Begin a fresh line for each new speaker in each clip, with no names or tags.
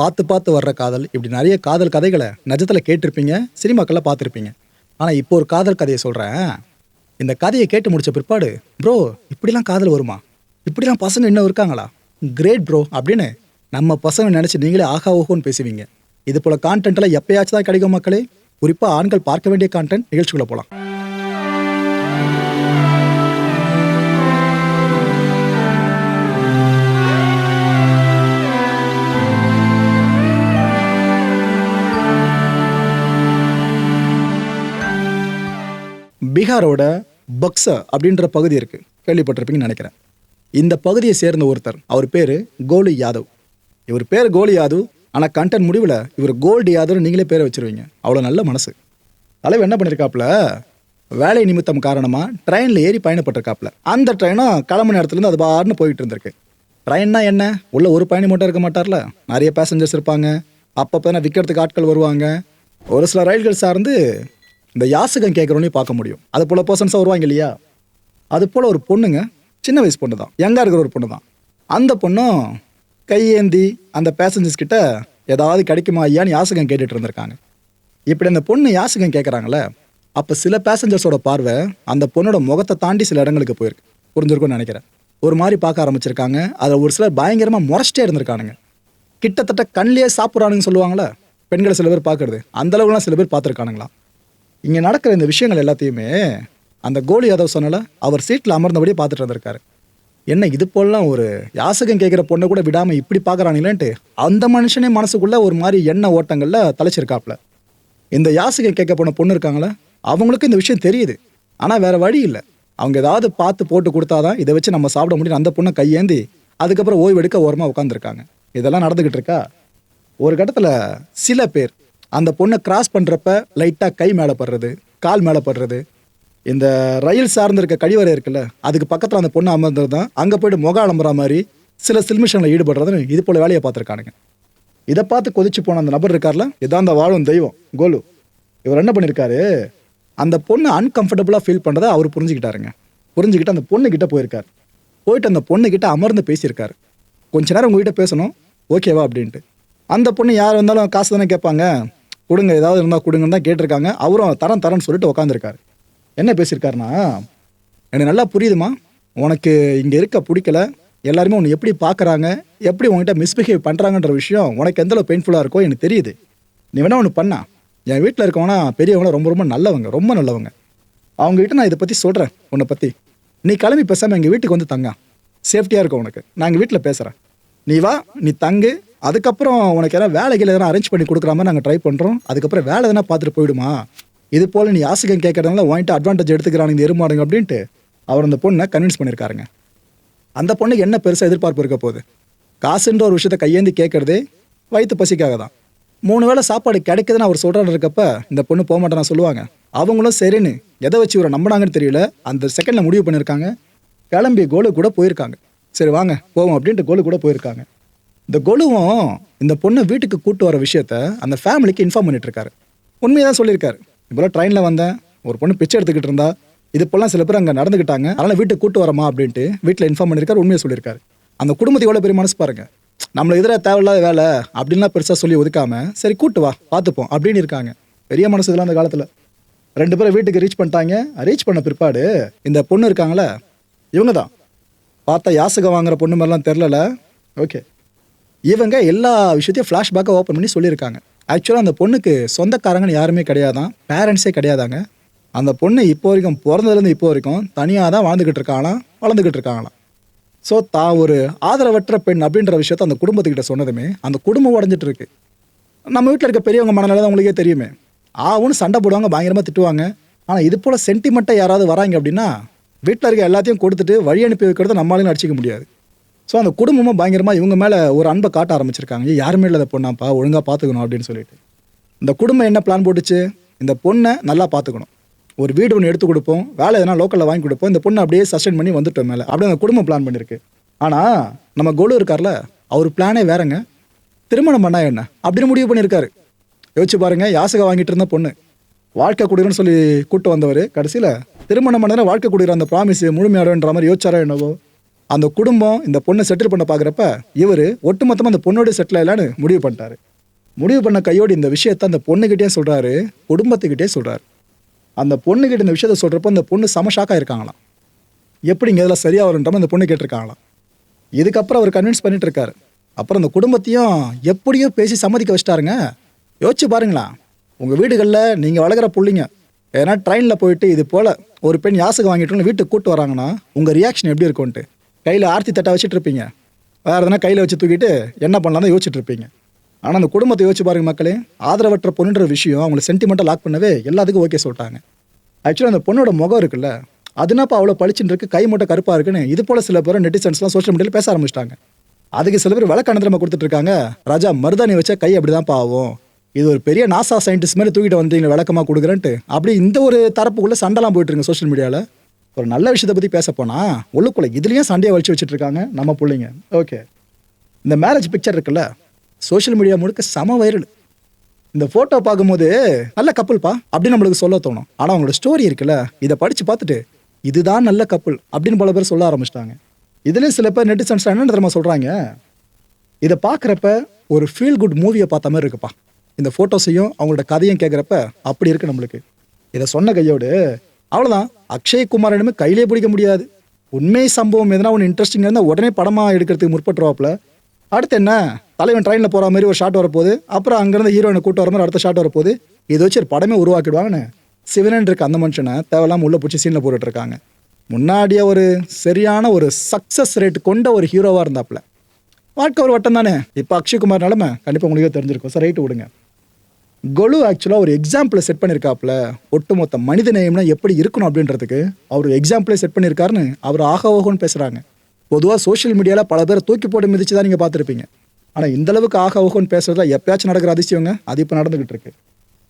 பார்த்து பார்த்து வர்ற காதல் இப்படி நிறைய காதல் கதைகளை நிஜத்தில் கேட்டிருப்பீங்க சினிமாக்களில் பார்த்துருப்பீங்க. ஆனால் இப்போ ஒரு காதல் கதையை சொல்கிறேன் இந்த கதையை கேட்டு முடித்த பிற்பாடு ப்ரோ இப்படிலாம் காதல் வருமா? இப்படிலாம் பசங்க இன்னும் இருக்காங்களா? கிரேட் ப்ரோ அப்படின்னு நம்ம பசங்க நினச்சி நீங்களே ஆகா ஓஹோன்னு பேசுவீங்க. இது போல் கான்டென்ட்லாம் எப்பயாச்சும் தான் கிடைக்கும் மக்களே. குறிப்பாக ஆண்கள் பார்க்க வேண்டிய கான்டென்ட் நிகழ்ச்சிக்குள்ளே போகலாம் பீகாரோட பக்ஸா அப்படின்ற பகுதி இருக்கு. கேள்விப்பட்டிருப்பீங்கன்னு நினைக்கிறேன். இந்த பகுதியை சேர்ந்த ஒருத்தர் அவர் பேர் கோலி யாதவ். இவர் பேர் கோலி யாதவ் ஆனால் கண்டென்ட் முடிவில் இவர் கோல்டு யாதவ்னு நீங்களே பேரை வச்சிருவீங்க. அவ்வளோ நல்ல மனசு. தலைவர் என்ன பண்ணியிருக்காப்புல வேலை நிமித்தம் காரணமாக ட்ரெயினில் ஏறி பயணப்பட்டிருக்காப்புல. அந்த ட்ரெயினும் கிளம்பு நேரத்துலேருந்து அது பாருன்னு போயிட்டு இருந்திருக்கு. ட்ரெயின்னா என்ன? உள்ள ஒரு பயணி மட்டும் இருக்க மாட்டார்ல. நிறைய பேசஞ்சர்ஸ் இருப்பாங்க. அப்பப்போ விற்கிறதுக்கு ஆட்கள் வருவாங்க. ஒரு சில ரயில்கள் சார்ந்து இந்த யாசகம் கேட்குறோன்னே பார்க்க முடியும். அது போல் பர்சன்ஸாக வருவாங்க இல்லையா? அது போல் ஒரு பொண்ணுங்க சின்ன வயசு பொண்ணு தான் யங்காக இருக்கிற ஒரு பொண்ணு தான் அந்த பொண்ணும் கையேந்தி அந்த பேசஞ்சர்ஸ் கிட்ட ஏதாவது கிடைக்குமா ஐயான்னு யாசகம் கேட்டுட்டு இருந்திருக்காங்க. இப்படி அந்த பொண்ணு யாசகம் கேட்குறாங்களே அப்போ சில பேசஞ்சர்ஸோட பார்வை அந்த பொண்ணோட முகத்தை தாண்டி சில இடங்களுக்கு போயிருக்கு. புரிஞ்சிருக்கும்னு நினைக்கிறேன். ஒரு மாதிரி பார்க்க ஆரம்பிச்சிருக்காங்க. அதில் ஒரு சிலர் பயங்கரமாக முறைச்சிட்டே இருந்திருக்கானுங்க. கிட்டத்தட்ட கண்ணிலேயே சாப்பிட்றானுங்க சொல்லுவாங்களே பெண்களை சில பேர் பார்க்கறது. அந்த சில பேர் பார்த்துருக்கானுங்களாம். இங்கே நடக்கிற இந்த விஷயங்கள் எல்லாத்தையுமே அந்த கோலி யாதவ் சொன்னல அவர் சீட்டில் அமர்ந்தபடியே பார்த்துட்டு இருந்திருக்காரு என்ன இது போலாம் ஒரு யாசகம் கேட்குற பொண்ணை கூட விடாமல் இப்படி பார்க்குறானுங்களேன்ட்டு அந்த மனுஷனே மனசுக்குள்ளே ஒரு மாதிரி எண்ண ஓட்டங்களில் தலைச்சிருக்காப்புல இந்த யாசகம் கேட்க போன பொண்ணு இருக்காங்களே? அவங்களுக்கு இந்த விஷயம் தெரியுது. ஆனால் வேறு வழி இல்லை. அவங்க ஏதாவது பார்த்து போட்டு கொடுத்தாதான் இதை வச்சு நம்ம சாப்பிட முடியும் அந்த பொண்ணை கையேந்தி அதுக்கப்புறம் ஓய்வு எடுக்க ஓரமாக உட்காந்துருக்காங்க இதெல்லாம் நடந்துக்கிட்டு இருக்கா? ஒரு கட்டத்தில் சில பேர் அந்த பொண்ணை கிராஸ் பண்ணுறப்ப லைட்டாக கை மேலே படுறது கால் மேலே படுறது. இந்த ரயில் சார்ந்து இருக்க கழிவறை இருக்குல்ல அதுக்கு பக்கத்தில் அந்த பொண்ணு அமர்ந்தது தான் அங்கே போயிட்டு முக அலம்புற மாதிரி சில சில்மிஷனில் ஈடுபடுறதுன்னு இது போல் வேலையை பார்த்துருக்கானுங்க. இதை பார்த்து கொதிச்சு போன அந்த நபர் இருக்கார்ல இதான் அந்த வாழும் தெய்வம் கோலு. இவர் என்ன பண்ணியிருக்காரு அந்த பொண்ணு அன்கம்ஃபர்டபுளாக ஃபீல் பண்ணுறதை அவர் புரிஞ்சுக்கிட்டாருங்க. புரிஞ்சுக்கிட்டு அந்த பொண்ணுக்கிட்ட போயிருக்கார். போயிட்டு அந்த பொண்ணுக்கிட்ட அமர்ந்து பேசியிருக்காரு. கொஞ்ச நேரம் உங்ககிட்ட பேசணும் ஓகேவா அப்படின்ட்டு. அந்த பொண்ணு யார் வந்தாலும் காசு தானே கேட்பாங்க. கொடுங்க ஏதாவது இருந்தால் கொடுங்கன்னு தான் கேட்டிருக்காங்க. அவரும் தரம் தரேன்னு சொல்லிட்டு உட்காந்துருக்காரு என்ன பேசியிருக்காருன்னா எனக்கு நல்லா புரியுதுமா உனக்கு இங்கே இருக்க பிடிக்கல. எல்லாருமே உன்னை எப்படி பார்க்குறாங்க எப்படி உன்கிட்ட மிஸ்பிஹேவ் பண்ணுறாங்கன்ற விஷயம் உனக்கு எந்தளவு பெயின்ஃபுல்லாக இருக்கோ எனக்கு தெரியுது. நீ வேணா ஒன்று பண்ணா. என் வீட்டில் இருக்கவனா பெரியவங்களாம் ரொம்ப ரொம்ப நல்லவங்க ரொம்ப நல்லவங்க. அவங்ககிட்ட நான் இதை பற்றி சொல்கிறேன் உன்னை பற்றி நீ கிளம்பி பேசாமல் எங்கள் வீட்டுக்கு வந்து தங்க. சேஃப்டியாக இருக்கும் உனக்கு. நான் எங்கள் வீட்டில் பேசுகிறேன் நீ வா நீ தங்கு அதுக்கப்புறம் உனக்கு எதாவது வேலைகள் எதனா அரேஞ்ச் பண்ணி கொடுக்குற மாதிரி நாங்கள் ட்ரை பண்ணுறோம் அதுக்கப்புறம் வேலை எதனா பார்த்துட்டு போயிடுமா? இது போல் நீ யாசகம் கேட்கறதுனால வாங்கிட்டு அட்வான்டேஜ் எடுத்துக்கிறானுங்க இந்த எருமாடுங்க அப்படின்ட்டு அவர் அந்த பொண்ணை கன்வின்ஸ் பண்ணியிருக்காருங்க. அந்த பொண்ணுக்கு என்ன பெருசாக எதிர்பார்ப்பு இருக்க போகுது? காசுன்ற ஒரு விஷயத்த கையேந்தி கேட்கறதே வயிற்று பசிக்காக தான். மூணு வேளை சாப்பாடு கிடைக்குதுன்னு அவர் சொல்கிறாரு இருக்கப்ப இந்த பொண்ணு போக மாட்டேன்னு சொல்லுவாங்க. அவங்களும் சரின்னு எதை வச்சு இவரை நம்பினாங்கன்னு தெரியல. அந்த செகண்டில் முடிவு பண்ணியிருக்காங்க. கிளம்பி கோலு கூட போயிருக்காங்க. சரி வாங்க போவோம் அப்படின்ட்டு கோலு கூட போயிருக்காங்க. இந்த கொலுவும் இந்த பொண்ணை வீட்டுக்கு கூட்டு வர விஷயத்த அந்த ஃபேமிலிக்கு இன்ஃபார்ம் பண்ணிட்டு இருக்காரு உண்மையை தான் சொல்லியிருக்காரு இப்போலாம் ட்ரெயினில் வந்தேன் ஒரு பொண்ணு பிச்சை எடுத்துக்கிட்டு இருந்தா இது போலாம் சில பேர் அங்கே நடந்துக்கிட்டாங்க அதனால் வீட்டுக்கு கூட்டு வரமா அப்படின்ட்டு வீட்டில் இன்ஃபார்ம் பண்ணியிருக்காரு உண்மையை சொல்லியிருக்காரு. அந்த குடும்பத்தை எவ்வளோ பெரிய மனசு பாருங்க. நம்மளை எதிராக தேவையில்லாத வேலை அப்படின்லாம் பெருசாக சொல்லி ஒதுக்காம சரி கூட்டு வா பார்த்துப்போம் அப்படின்னு இருக்காங்க. பெரிய மனசு இதெல்லாம் அந்த காலத்தில். ரெண்டு பேரும் வீட்டுக்கு ரீச் பண்ணிட்டாங்க. ரீச் பண்ண பிற்பாடு இந்த பொண்ணு இருக்காங்களே இவங்க தான் பார்த்தா யாசகம் வாங்குற பொண்ணு மாதிரிலாம் தெரிலல ஓகே இவங்க எல்லா விஷயத்தையும் ஃப்ளாஷ்பேக்கை ஓப்பன் பண்ணி சொல்லியிருக்காங்க. ஆக்சுவலாக அந்த பொண்ணுக்கு சொந்தக்காரங்கன்னு யாருமே கிடையாதான். பேரண்ட்ஸே கிடையாதாங்க. அந்த பொண்ணு இப்போ வரைக்கும் பிறந்ததுலேருந்து இப்போ வரைக்கும் தனியாக தான் வாழ்ந்துக்கிட்டு இருக்காங்களாம் வளர்ந்துக்கிட்டு இருக்காங்களாம். ஸோ தான் ஒரு ஆதரவற்ற பெண் அப்படின்ற விஷயத்த அந்த குடும்பத்துக்கிட்ட சொன்னதுமே அந்த குடும்பம் உடஞ்சிட்டு இருக்கு. நம்ம வீட்டில் இருக்க பெரியவங்க மனநிலை தான் உங்களுக்கே தெரியுமே. ஆவுன்னு சண்டை போடுவாங்க பயங்கரமாக திட்டுவாங்க. ஆனால் இது போல் சென்டிமெண்ட்டாக யாராவது வராங்க அப்படின்னா வீட்டில் இருக்க எல்லாத்தையும் கொடுத்துட்டு வழி அனுப்பி வைக்கிறத நம்மளாலையும் அடிச்சிக்க முடியாது. ஸோ அந்த குடும்பமும் பயங்கரமாக இவங்க மேலே ஒரு அன்பை காட்ட ஆரம்பிச்சிருக்காங்க. யாருமே இல்லாத பொண்ணாப்பா? ஒழுங்காக பார்த்துக்கணும் அப்படின்னு சொல்லிட்டு. இந்த குடும்பம் என்ன பிளான் போட்டுச்சு? இந்த பொண்ணை நல்லா பார்த்துக்கணும் ஒரு வீடு ஒன்று எடுத்து கொடுப்போம். வேலை எதனா லோக்கலில் வாங்கி கொடுப்போம். இந்த பொண்ணை அப்படியே சஸ்டெயின் பண்ணி வந்துட்டோம் மேலே. அப்படியே அந்த குடும்பம் பிளான் பண்ணியிருக்கு ஆனால் நம்ம கோலு இருக்கார்ல அவர் பிளானே வேறங்க. திருமணம் பண்ணா என்ன? அப்படின்னு முடிவு பண்ணியிருக்காரு. யோசிச்சு பாருங்க யாசகம் வாங்கிட்டு இருந்த பொண்ணு. வாழ்க்கை குடிரன்னு சொல்லி கூப்பிட்டு வந்தவர். கடைசியில் திருமணம் பண்ணதுனா வாழ்க்கை குடிக்கிற அந்த ப்ராமிஸ் முழுமையாடுன்ற மாதிரி யோசிச்சாரோ என்னவோ? அந்த குடும்பம் இந்த பொண்ணை செட்டில் பண்ண பார்க்குறப்ப இவர் ஒட்டுமொத்தமாக அந்த பொண்ணோட செட்டில் ஆகலான்னு முடிவு பண்ணிட்டாரு. முடிவு பண்ண கையோடு இந்த விஷயத்த அந்த பொண்ணுக்கிட்டே சொல்கிறாரு குடும்பத்துக்கிட்டே சொல்கிறாரு அந்த பொண்ணுக்கிட்ட இந்த விஷயத்த சொல்கிறப்ப அந்த பொண்ணு செம ஷாக்காக இருக்காங்களாம் எப்படிங்க இதெல்லாம் சரியாக வரும்ன்ற அந்த பொண்ணு கேட்டிருக்காங்களாம். இதுக்கப்புறம் அவர் கன்வின்ஸ் பண்ணிட்டு இருக்காரு. அப்புறம் அந்த குடும்பத்தையும் எப்படியோ பேசி சம்மதிக்க வச்சிட்டாருங்க. யோசிச்சு பாருங்களேன் உங்கள் வீடுகளில் நீங்கள் வளர்க்குற புள்ளிங்க ஏன்னா ட்ரெயினில் போயிட்டு இது போல் ஒரு பெண் யாசகம் வாங்கிட்டோன்னு வீட்டுக்கு கூப்பிட்டு வராங்கன்னா உங்கள் ரியாக்ஷன் எப்படி இருக்கும்ன்ட்டு. கையில் ஆர்த்தி தட்டை வச்சுட்டு இருப்பீங்க வேறு எதனா கையில் வச்சு தூக்கிட்டு என்ன பண்ணலாம் தான் யோசிச்சுட்டு இருப்பீங்க ஆனால் அந்த குடும்பத்தை யோசிச்சு பாருங்க மக்களே ஆதரவற்ற பொண்ணுன்ற விஷயம் அவங்களை சென்டிமெண்ட்டாக லாக் பண்ணவே எல்லாத்துக்கும் ஓகே சொல்லிட்டாங்க. ஆக்சுவலாக அந்த பொண்ணோட முகம் இருக்குல்ல அதுனாப்பா அவ்வளோ பளிச்சுன்னு இருக்கு கை மட்டும் கருப்பாக இருக்குன்னு இது போல் சில பேர் நெட்டிசன்ஸ்லாம் சோஷியல் மீடியாவில் பேச ஆரம்பிச்சிட்டாங்க. அதுக்கு சில பேர் விளக்கானதிரமா கொடுத்துட்டு இருக்காங்க ராஜா மருதாணி வச்சா கை அப்படிதான் பாவம் இது ஒரு பெரிய நாசா சயின்டிஸ்ட் மாதிரி தூக்கிட்டு வந்தீங்க விளக்கமாக கொடுக்குறேன்ட்டு. அப்படி இந்த ஒரு தரப்புக்குள்ளே சண்டைலாம் போயிட்டுருங்க சோஷியல் மீடியாவில் ஒரு நல்ல விஷயத்தை பற்றி பேச போனா உள்ளுக்குள்ள இதுலேயும் சண்டையை வலிச்சு வச்சுட்டு இருக்காங்க நம்ம பிள்ளைங்க. ஓகே இந்த மேரேஜ் பிக்சர் இருக்குல்ல சோஷியல் மீடியா முழுக்க செம வைரல் இந்த ஃபோட்டோ பார்க்கும்போது நல்ல கப்பல்ப்பா அப்படின்னு நம்மளுக்கு சொல்ல தோணும். ஆனால் அவங்களோட ஸ்டோரி இருக்குல்ல இதை படித்து பார்த்துட்டு இதுதான் நல்ல கப்பல் அப்படின்னு பல பேர் சொல்ல ஆரம்பிச்சிட்டாங்க. இதுலேயும் சில பேர் நெட்டிசன்ஸ் என்ன தெரியுமா சொல்கிறாங்க இதை பார்க்குறப்ப ஒரு ஃபீல் குட் மூவியை பார்த்த மாதிரி இருக்குப்பா. இந்த ஃபோட்டோஸையும் அவங்களோட கதையும் கேட்குறப்ப அப்படி இருக்குது நம்மளுக்கு. இதை சொன்ன கையோடு அவ்வளோதான் அக்ஷய் குமாரனுமே கையிலே பிடிக்க முடியாது. உண்மை சம்பவம் எதனா ஒன்று இன்ட்ரெஸ்டிங் இருந்தால் உடனே படமாக எடுக்கிறதுக்கு முற்பட்டுருவாப்புல. அடுத்து என்ன? தலைவன் ட்ரெயினில் போகிற மாதிரி ஒரு ஷாட் வரப்போகுது. அப்புறம் அங்கேருந்து ஹீரோயினை கூட்டு வர மாதிரி அடுத்த ஷாட் வரப்போகுது. இதை வச்சு ஒரு படமே உருவாக்கிடுவாங்கன்னு. சிவனன் இருக்க அந்த மனுஷனை தேவையில்லாம உள்ளே பிடிச்சி சீனில் போட்டுட்டு இருக்காங்க. முன்னாடியே ஒரு சரியான ஒரு சக்ஸஸ் ரேட் கொண்ட ஒரு ஹீரோவாக இருந்தாப்புல. வாழ்க்கை ஒரு வட்டம் தானே இப்போ அக்ஷய்குமார் நிலமை கண்டிப்பாக உங்களுக்கே தெரிஞ்சிருக்கும். சார் ரைட்டு விடுங்க. கொலு ஆக்சுவலாக ஒரு எக்ஸாம்பிளை செட் பண்ணியிருக்காப்புல ஒட்டுமொத்த மனித நேயம்னா எப்படி இருக்கணும் அப்படின்றதுக்கு அவர் எக்ஸாம்பிளே செட் பண்ணியிருக்காருன்னு அவர் ஆக ஓகோன்னு பேசுகிறாங்க பொதுவாக சோஷியல் மீடியாவில் பல பேர் தூக்கி போட்டு மிதிச்சு தான் நீங்கள் பார்த்துருப்பீங்க. ஆனால் இந்த அளவுக்கு ஆக ஓகோன்னு பேசுறதுல எப்பயாச்சும் நடக்கிற அதிசயங்க? அது இப்போ நடந்துகிட்டு இருக்கு.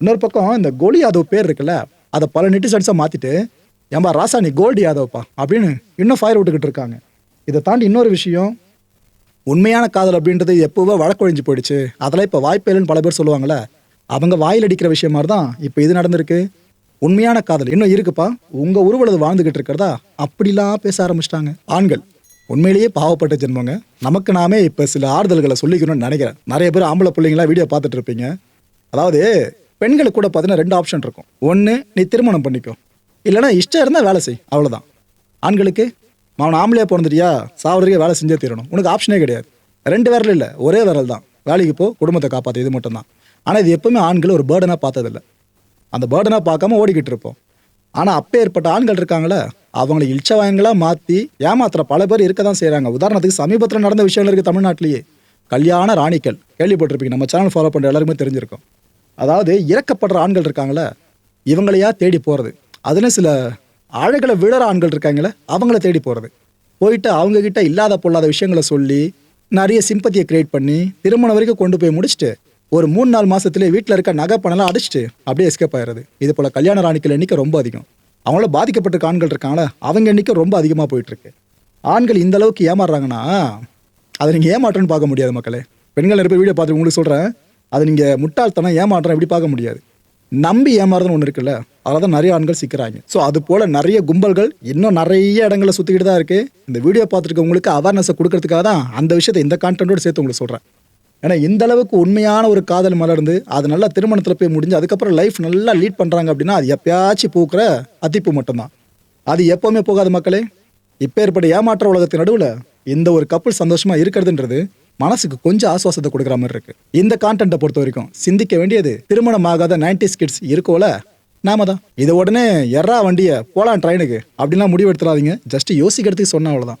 இன்னொரு பக்கம் இந்த கோலி யாதவ் பேர் இருக்குல்ல அதை பல நெட்டிசன்ஸாக மாற்றிட்டு ஏம்பா ராசா நீ கோல்டு யாதவ்ப்பா? அப்படின்னு இன்னும் ஃபயர் விட்டுக்கிட்டு இருக்காங்க. இதை தாண்டி இன்னொரு விஷயம் உண்மையான காதல் அப்படின்றது எப்போவோ வழக்கொழிஞ்சு போயிடுச்சு. அதெல்லாம் இப்போ வாய்ப்பே இல்லைன்னு பல பேர் சொல்லுவாங்களே அவங்க வாயில் அடிக்கிற விஷயம் மாதிரி தான் இப்போ இது நடந்திருக்கு. உண்மையான காதல். இன்னும் இருக்குப்பா. உங்கள் உருவலது வாழ்ந்துகிட்டு இருக்கிறதா அப்படிலாம் பேச ஆரம்பிச்சிட்டாங்க. ஆண்கள். உண்மையிலேயே பாவப்பட்ட ஜென்மங்க. நமக்கு நாமே இப்போ சில ஆறுதல்களை சொல்லிக்கணும்னு நினைக்கிறேன். நிறைய பேர் ஆம்பளை பிள்ளைங்களா வீடியோ பார்த்துட்டு இருப்பீங்க. அதாவது பெண்களுக்கு கூட பார்த்தீங்கன்னா ரெண்டு ஆப்ஷன் இருக்கும். ஒன்று நீ திருமணம் பண்ணிக்கோ. இல்லைன்னா இஷ்டம் இருந்தால் வேலை செய். அவ்வளோதான் ஆண்களுக்கு அவன் ஆம்பளையாக பிறந்துட்டியா? சாவறதுக்கே வேலை செஞ்சே தீரணும். உனக்கு ஆப்ஷனே கிடையாது. ரெண்டு விரல் இல்லை. ஒரே விரல் தான் வேலைக்கு போ குடும்பத்தை காப்பாற்று இது மட்டும்தான். ஆனால் இது எப்பவுமே ஆண்கள் ஒரு பேர்டனாக பார்த்ததில்ல. அந்த பேர்டனாக பார்க்காம ஓடிக்கிட்டு இருப்போம். ஆனால் அப்போ ஏற்பட்ட ஆண்கள் இருக்காங்களே அவங்கள இல்ச்சவாயங்களாக மாற்றி ஏமாத்துற பல பேர் இருக்க தான் செய்கிறாங்க உதாரணத்துக்கு சமீபத்தில் நடந்த விஷயங்கள் இருக்குது தமிழ்நாட்டிலேயே. கல்யாண ராணிகள் கேள்விப்பட்டிருப்பீங்க நம்ம சேனல் ஃபாலோ பண்ணுற எல்லாருமே தெரிஞ்சிருக்கோம். அதாவது இறக்கப்படுற ஆண்கள் இருக்காங்களே இவங்களையா தேடி போகிறது அதில் சில ஆழைகளை விழற ஆண்கள் இருக்காங்களே அவங்கள தேடி போகிறது போயிட்டு அவங்கக்கிட்ட இல்லாத பொல்லாத விஷயங்களை சொல்லி நிறைய சிம்பத்தியை க்ரியேட் பண்ணி திருமணம் வரைக்கும் கொண்டு போய் முடிச்சுட்டு ஒரு மூணு நாலு மாசத்துலேயே வீட்டில் இருக்க நகை பணம்லாம் அடிச்சுட்டு அப்படியே எஸ்கேப் ஆயிடுறது. இது போல கல்யாண ராணிக்கள் எண்ணிக்கை ரொம்ப அதிகம். அவங்கள பாதிக்கப்பட்ட ஆண்கள் இருக்காங்கள? அவங்க எண்ணிக்கை ரொம்ப அதிகமாக போயிட்டுருக்கு. ஆண்கள் இந்த அளவுக்கு ஏமாறுறாங்கன்னா அதை நீங்கள் ஏமாற்றம்னு பார்க்க முடியாது மக்களே. பெண்கள் நிறைய பேர் வீடியோ பார்த்து உங்களுக்கு சொல்கிறேன் அதை நீங்கள் முட்டாள்தனம் ஏமாற்றம் எப்படி பார்க்க முடியாது. நம்பி ஏமாறுதுன்னு ஒன்று இருக்குல்ல அதில் தான் நிறைய ஆண்கள் சிக்கிறாங்க. ஸோ அது போல் நிறைய கும்பல்கள் இன்னும் நிறைய இடங்களில் சுற்றிக்கிட்டு தான் இருக்குது இந்த வீடியோ பார்த்துருக்க உங்களுக்கு அவேர்னஸை கொடுக்கறதுக்காக தான் அந்த விஷயத்தை இந்த கான்டென்ட்டோடு சேர்த்து உங்களுக்கு சொல்கிறேன் ஏன்னா இந்த அளவுக்கு உண்மையான ஒரு காதல் மலர்ந்து அது நல்லா திருமணத்தில் போய் முடிஞ்சு அதுக்கப்புறம் லைஃப் நல்லா லீட் பண்ணுறாங்க அப்படின்னா அது எப்பயாச்சும் பூக்கிற அத்திப்பு மட்டும்தான். அது எப்போவுமே போகாது மக்களே. இப்போ ஏற்பட்ட ஏமாற்ற உலகத்தின் நடுவில் இந்த ஒரு கப்பல் சந்தோஷமாக இருக்கிறதுன்றது மனசுக்கு கொஞ்சம் ஆசுவாசத்தை கொடுக்குற மாதிரி இருக்கு. இந்த கான்டென்ட்டை பொறுத்த வரைக்கும் சிந்திக்க வேண்டியது திருமணம் ஆகாத நைன்டி கிட்ஸ் இருக்கோல நாம தான். இதை உடனே எறா வண்டியை போகலாம் ட்ரெயினுக்கு அப்படிலாம் முடிவு எடுத்துடாதீங்க. ஜஸ்ட் யோசிக்கிறதுக்கு சொன்ன அவ்வளோதான்